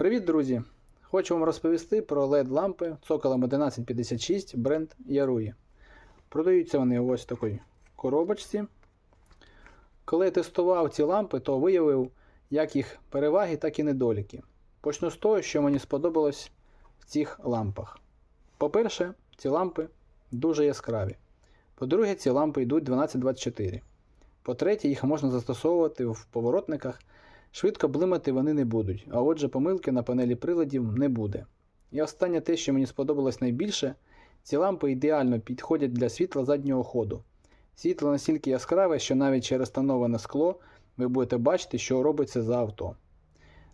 Привіт, друзі! Хочу вам розповісти про LED-лампи цоколем 1156 бренд Yaruї. Продаються вони ось в такій коробочці. Коли я тестував ці лампи, то виявив як їх переваги, так і недоліки. Почну з того, що мені сподобалось в цих лампах. По-перше, ці лампи дуже яскраві. По-друге, ці лампи йдуть 1224. По-третє, їх можна застосовувати в поворотниках. Швидко блимати вони не будуть, а отже, помилки на панелі приладів не буде. І останнє те, що мені сподобалось найбільше, ці лампи ідеально підходять для світла заднього ходу. Світло настільки яскраве, що навіть через тоноване скло ви будете бачити, що робиться за авто.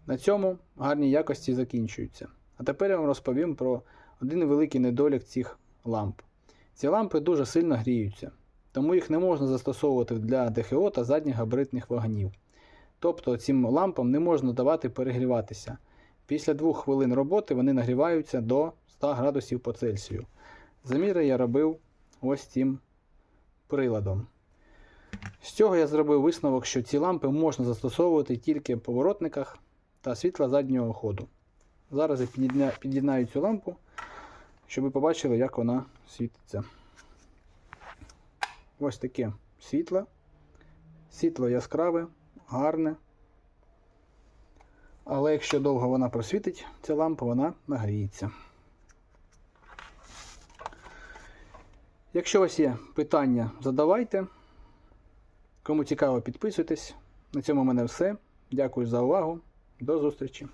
На цьому гарні якості закінчуються. А тепер я вам розповім про один великий недолік цих ламп. Ці лампи дуже сильно гріються, тому їх не можна застосовувати для ДХО та задніх габаритних вагонів. Тобто цим лампам не можна давати перегріватися. Після 2 хвилин роботи вони нагріваються до 100 градусів по Цельсію. Заміри я робив ось цим приладом. З цього я зробив висновок, що ці лампи можна застосовувати тільки в поворотниках та світла заднього ходу. Зараз я під'єднаю цю лампу, щоб ви побачили, як вона світиться. Ось таке світло. Світло яскраве, гарне. Але якщо довго вона просвітить, ця лампа вона нагріється. Якщо у вас є питання, задавайте. Кому цікаво, підписуйтесь. На цьому в мене все. Дякую за увагу. До зустрічі!